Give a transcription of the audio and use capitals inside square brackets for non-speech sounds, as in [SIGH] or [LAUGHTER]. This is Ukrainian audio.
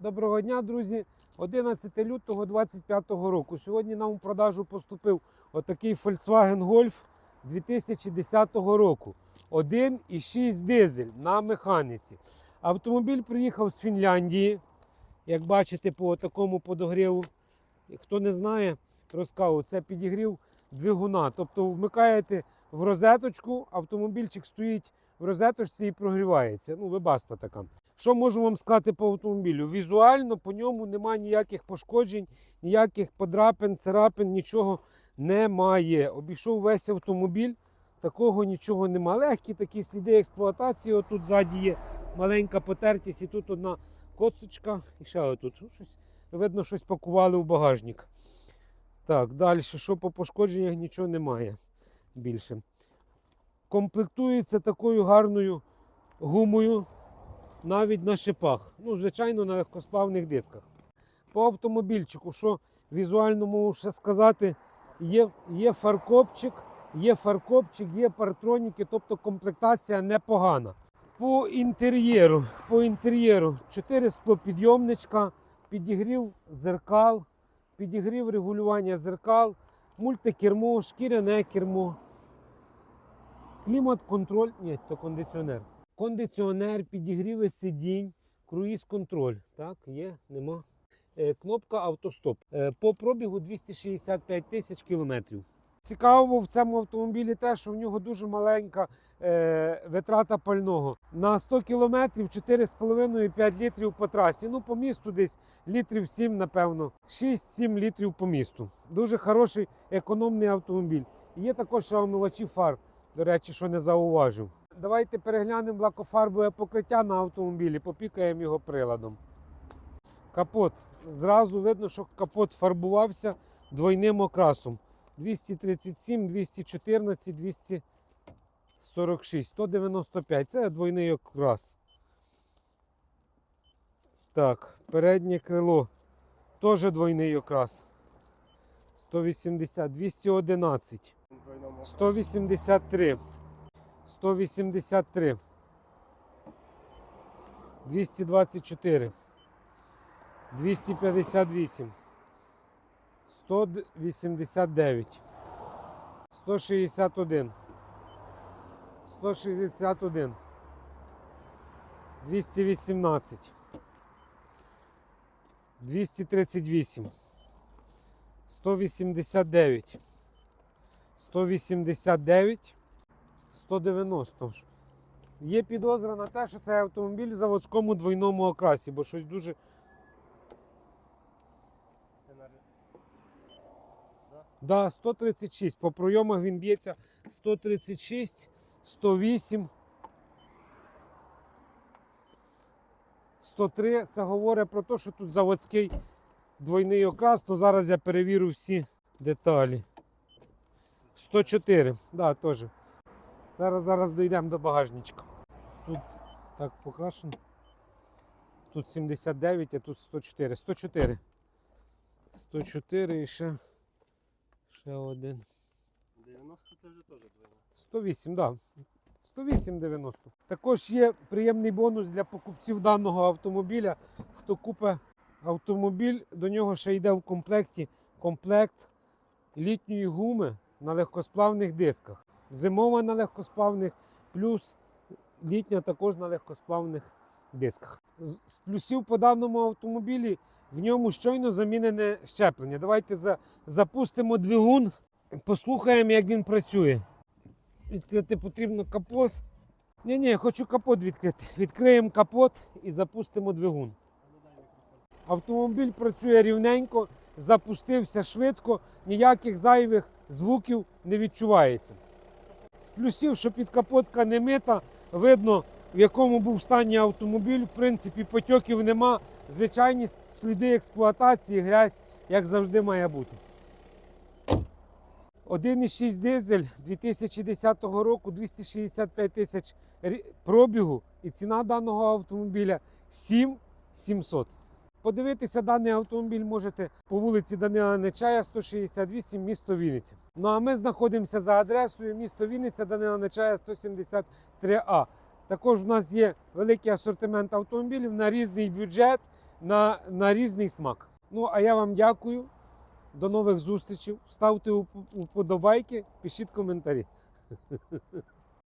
Доброго дня, друзі. 11 лютого 2025 року. Сьогодні нам у продажу поступив отакий Volkswagen Golf 2010 року. 1,6 дизель на механіці. Автомобіль приїхав з Фінляндії. Як бачите, по такому подогріву. Хто не знає, розкажу, це підігрів двигуна. Тобто вмикаєте в розеточку, автомобільчик стоїть в розеточці і прогрівається. Ну, вибаста така. Що можу вам сказати по автомобілю? Візуально по ньому немає ніяких пошкоджень, ніяких подрапин, царапин, нічого немає. Обійшов весь автомобіль, такого нічого немає. Легкі такі сліди експлуатації. Отут ззаді є маленька потертість, і тут одна коцочка, і ще отут. Ну, Щось, видно, щось пакували в багажник. Так, далі, що по пошкодженнях нічого немає більше. Комплектується такою гарною гумою навіть на шипах. Ну, звичайно, на легкосплавних дисках. По автомобільчику, що візуально можу ще сказати, є, є фаркопчик, є фаркопчик, є партроніки, тобто комплектація непогана. По інтер'єру, по інтер'єру 4 склопідйомничка, підігрів зеркал, підігрів регулювання зеркал, мультикермо, шкіряне кермо. Клімат-контроль, ні, то кондиціонер. Кондиціонер, підігріви сидінь, круїз-контроль. Так, є, нема. Е, кнопка автостоп. Е, по пробігу 265 тисяч кілометрів. Цікаво в цьому автомобілі те, що в нього дуже маленька е, витрата пального. На 100 кілометрів 4,5-5 літрів по трасі. Ну, по місту десь літрів 7, напевно. 6-7 літрів по місту. Дуже хороший економний автомобіль. Є також омивачі фар, до речі, що не зауважив. Давайте переглянемо лакофарбове покриття на автомобілі, попікаємо його приладом. Капот. Зразу видно, що капот фарбувався двойним окрасом. 237, 214, 246, 195. Це двойний окрас. Так, переднє крило. Теж двойний окрас. 180, 211, 183, 183, 224, 258. 189, 161, 161, 218, 238, 189, 189, 190. Є підозра на те, що це автомобіль в заводському двойному окрасі, бо щось дуже Да, 136. По пройомах він б'ється 136, 108, 103. Це говорить про те, що тут заводський двойний окрас, то зараз я перевірю всі деталі. 104, да, теж. Зараз зараз дійдемо до багажничка. Тут так покрашено. Тут 79, а тут 104. 104. 104 і ще. Ще один. 90 це вже теж двойна. 108, так. Да. 108,90. Також є приємний бонус для покупців даного автомобіля. Хто купить автомобіль, до нього ще йде в комплекті комплект літньої гуми на легкосплавних дисках. Зимова на легкосплавних, плюс літня також на легкосплавних дисках. З плюсів по даному автомобілі в ньому щойно замінене щеплення. Давайте за, запустимо двигун, послухаємо, як він працює. Відкрити потрібно капот. Ні, ні, хочу капот відкрити. Відкриємо капот і запустимо двигун. Автомобіль працює рівненько, запустився швидко, ніяких зайвих звуків не відчувається. З плюсів, що підкапотка не мита, видно, в якому був стані автомобіль. В принципі, потьоків нема. Звичайні сліди експлуатації, грязь, як завжди має бути. 1,6 дизель 2010 року 265 тисяч пробігу і ціна даного автомобіля 7700. Подивитися даний автомобіль можете по вулиці Данила Нечая, 168, місто Вінниця. Ну а ми знаходимося за адресою місто Вінниця, Данила Нечая, 173А. Також у нас є великий асортимент автомобілів на різний бюджет, на, на різний смак. Ну, а я вам дякую. До нових зустрічей. Ставте уподобайки, пишіть коментарі. [LAUGHS]